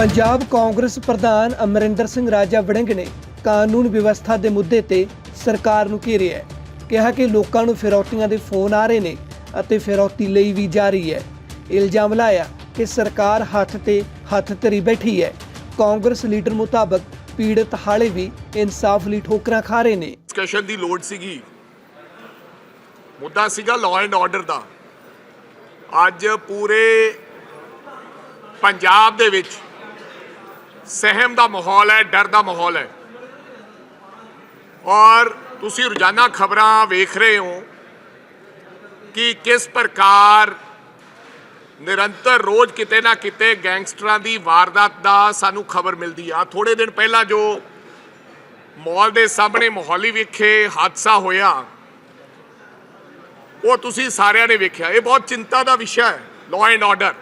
ਪੰਜਾਬ ਕਾਂਗਰਸ ਪ੍ਰਧਾਨ ਅਮਰਿੰਦਰ ਸਿੰਘ ਰਾਜਾ ਵੜਿੰਗ ਨੇ ਕਾਨੂੰਨ ਵਿਵਸਥਾ ਦੇ ਮੁੱਦੇ ਤੇ ਸਰਕਾਰ ਨੂੰ ਘੇਰਿਆ ਹੈ। ਕਿਹਾ ਕਿ ਲੋਕਾਂ ਨੂੰ ਫਿਰੌਤੀਆਂ ਦੇ ਫੋਨ ਆ ਰਹੇ ਨੇ ਅਤੇ ਫਿਰੌਤੀ ਲਈ ਵੀ ਜਾ ਰਹੀ ਹੈ। ਇਲਜ਼ਾਮ ਲਾਇਆ ਕਿ ਸਰਕਾਰ ਹੱਥ ਤੇ ਹੱਥ ਧਰੀ ਬੈਠੀ ਹੈ। ਕਾਂਗਰਸ ਲੀਡਰ ਮੁਤਾਬਕ ਪੀੜਤ ਹਾਲੇ ਵੀ ਇਨਸਾਫ ਲਈ ਠੋਕਰਾਂ ਖਾ ਰਹੇ ਨੇ। ਡਿਸਕਸ਼ਨ ਦੀ ਲੋੜ ਸੀਗੀ। ਮੁੱਦਾ ਸੀਗਾ ਲਾਅ ਐਂਡ ਆਰਡਰ ਦਾ। ਅੱਜ ਪੂਰੇ ਪੰਜਾਬ ਦੇ ਵਿੱਚ ਸਹਿਮ ਦਾ ਮਾਹੌਲ ਹੈ, ਡਰ ਦਾ ਮਾਹੌਲ ਹੈ। ਔਰ ਤੁਸੀਂ ਰੋਜ਼ਾਨਾ ਖਬਰਾਂ ਵੇਖ ਰਹੇ ਹੋ ਕਿ ਕਿਸ ਪ੍ਰਕਾਰ ਨਿਰੰਤਰ ਰੋਜ਼ ਕਿਤੇ ਨਾ ਕਿਤੇ ਗੈਂਗਸਟਰਾਂ ਦੀ ਵਾਰਦਾਤ ਦਾ ਸਾਨੂੰ ਖਬਰ ਮਿਲਦੀ ਆ। ਥੋੜੇ ਦਿਨ ਪਹਿਲਾਂ ਜੋ ਮਾਲ ਦੇ ਸਾਹਮਣੇ ਮੋਹਾਲੀ ਵਿਖੇ ਹਾਦਸਾ ਹੋਇਆ, ਉਹ ਤੁਸੀਂ ਸਾਰਿਆਂ ਨੇ ਵੇਖਿਆ। ਇਹ ਬਹੁਤ ਚਿੰਤਾ ਦਾ ਵਿਸ਼ਾ ਹੈ ਲਾਅ ਐਂਡ ਆਰਡਰ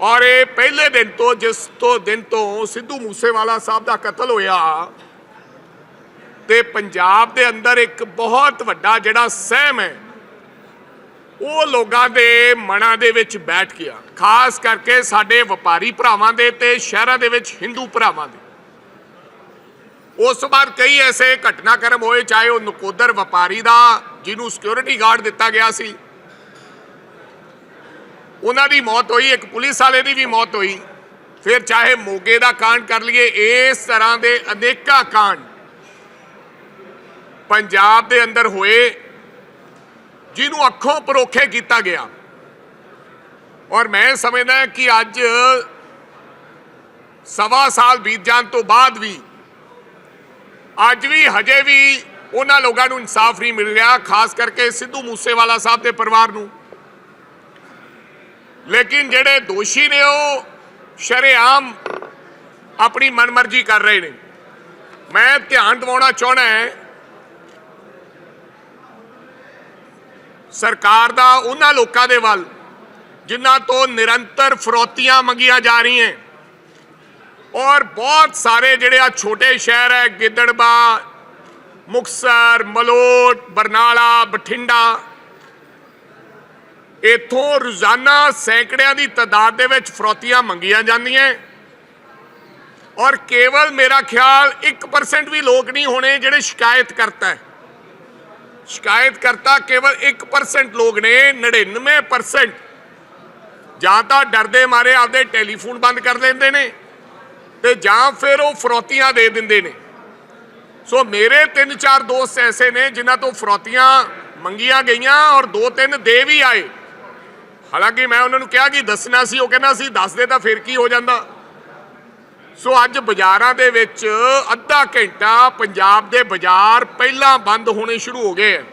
ਔਰ ਇਹ ਪਹਿਲੇ ਦਿਨ ਤੋਂ, ਜਿਸ ਤੋਂ ਦਿਨ ਤੋਂ ਸਿੱਧੂ ਮੂਸੇਵਾਲਾ ਸਾਹਿਬ ਦਾ ਕਤਲ ਹੋਇਆ, ਤੇ ਪੰਜਾਬ ਦੇ ਅੰਦਰ ਇੱਕ ਬਹੁਤ ਵੱਡਾ ਜਿਹੜਾ ਸਹਿਮ ਹੈ, ਉਹ ਲੋਕਾਂ ਦੇ ਮਨਾਂ ਦੇ ਵਿੱਚ ਬੈਠ ਗਿਆ। ਖਾਸ ਕਰਕੇ ਸਾਡੇ ਵਪਾਰੀ ਭਰਾਵਾਂ ਦੇ ਤੇ ਸ਼ਹਿਰਾਂ ਦੇ ਵਿੱਚ ਹਿੰਦੂ ਭਰਾਵਾਂ ਦੇ। ਉਸ ਤੋਂ ਬਾਅਦ ਕਈ ਐਸੇ ਘਟਨਾਕ੍ਰਮ ਹੋਏ, ਚਾਹੇ ਉਹ ਨਕੋਦਰ ਵਪਾਰੀ ਦਾ, ਜਿਹਨੂੰ ਸਿਕਿਉਰਿਟੀ ਗਾਰਡ ਦਿੱਤਾ ਗਿਆ ਸੀ ਉਹਨਾਂ ਦੀ ਮੌਤ ਹੋਈ, ਇੱਕ ਪੁਲਿਸ ਵਾਲੇ ਦੀ ਵੀ ਮੌਤ ਹੋਈ। ਫਿਰ ਚਾਹੇ ਮੋਗੇ ਦਾ ਕਾਂਡ ਕਰ ਲਈਏ, ਇਸ ਤਰ੍ਹਾਂ ਦੇ ਅਨੇਕਾਂ ਕਾਂਡ ਪੰਜਾਬ ਦੇ ਅੰਦਰ ਹੋਏ, ਜਿਹਨੂੰ ਅੱਖੋਂ ਪਰੋਖੇ ਕੀਤਾ ਗਿਆ। ਔਰ ਮੈਂ ਸਮਝਦਾ ਕਿ ਅੱਜ ਸਵਾ ਸਾਲ ਬੀਤ ਜਾਣ ਤੋਂ ਬਾਅਦ ਵੀ, ਅੱਜ ਵੀ ਹਜੇ ਵੀ ਉਹਨਾਂ ਲੋਕਾਂ ਨੂੰ ਇਨਸਾਫ ਨਹੀਂ ਮਿਲ ਰਿਹਾ, ਖਾਸ ਕਰਕੇ ਸਿੱਧੂ ਮੂਸੇਵਾਲਾ ਸਾਹਿਬ ਦੇ ਪਰਿਵਾਰ ਨੂੰ। ਲੇਕਿਨ ਜਿਹੜੇ ਦੋਸ਼ੀ ਨੇ ਉਹ ਸ਼ਰੇਆਮ ਆਪਣੀ ਮਨਮਰਜ਼ੀ ਕਰ ਰਹੇ ਨੇ। ਮੈਂ ਧਿਆਨ ਦਿਵਾਉਣਾ ਚਾਹਣਾ ਹੈ, ਸਰਕਾਰ ਦਾ, ਉਹਨਾਂ ਲੋਕਾਂ ਦੇ ਵੱਲ, ਜਿਨ੍ਹਾਂ ਤੋਂ ਨਿਰੰਤਰ ਫਰੋਤੀਆਂ ਮੰਗੀਆਂ ਜਾ ਰਹੀਆਂ ਔਰ ਬਹੁਤ ਸਾਰੇ ਜਿਹੜੇ ਆ ਛੋਟੇ ਸ਼ਹਿਰ ਹੈ, ਗਿੱਦੜਬਾ ਮੁਕਸਰ ਮਲੋਟ, ਬਰਨਾਲਾ, ਬਠਿੰਡਾ ਇਥੋਂ ਰੋਜ਼ਾਨਾ ਸੈਂਕੜਿਆਂ ਦੀ ਤਾਦਾਦ ਦੇ ਵਿੱਚ ਫਰੋਤੀਆਂ ਮੰਗੀਆਂ ਜਾਂਦੀਆਂ ਔਰ ਕੇਵਲ ਮੇਰਾ ਖਿਆਲ 1% ਵੀ ਲੋਕ ਨਹੀਂ ਹੋਣੇ ਜਿਹੜੇ ਸ਼ਿਕਾਇਤ ਕਰਤਾ ਹੈ। ਸ਼ਿਕਾਇਤ ਕਰਤਾ ਕੇਵਲ 1% ਲੋਕ ਨੇ 99% ਜਾਂ ਤਾਂ ਡਰਦੇ ਮਾਰੇ ਆਪਦੇ ਟੈਲੀਫੋਨ ਬੰਦ ਕਰ ਲੈਂਦੇ ਨੇ ਤੇ ਜਾਂ ਫਿਰ ਉਹ ਫਰੋਤੀਆਂ ਦੇ ਦਿੰਦੇ ਨੇ। ਸੋ ਮੇਰੇ ਤਿੰਨ ਚਾਰ ਦੋਸਤ ਐਸੇ ਨੇ ਜਿਨ੍ਹਾਂ ਤੋਂ ਫਰੋਤੀਆਂ ਮੰਗੀਆਂ ਗਈਆਂ ਔਰ ਦੋ ਤਿੰਨ ਦੇ ਵੀ ਆਏ। ਹਾਲਾਂਕਿ ਮੈਂ ਉਹਨਾਂ ਨੂੰ ਕਿਹਾ ਕਿ ਦੱਸਣਾ ਸੀ, ਉਹ ਕਹਿੰਦਾ ਸੀ, ਦੱਸਦੇ ਤਾਂ ਫਿਰ ਕੀ ਹੋ ਜਾਂਦਾ। ਸੋ ਅੱਜ ਬਾਜ਼ਾਰਾਂ ਦੇ ਵਿੱਚ ਅੱਧਾ ਘੰਟਾ ਪੰਜਾਬ ਦੇ ਬਾਜ਼ਾਰ ਪਹਿਲਾਂ ਬੰਦ ਹੋਣੇ ਸ਼ੁਰੂ ਹੋ ਗਏ। ਹੈ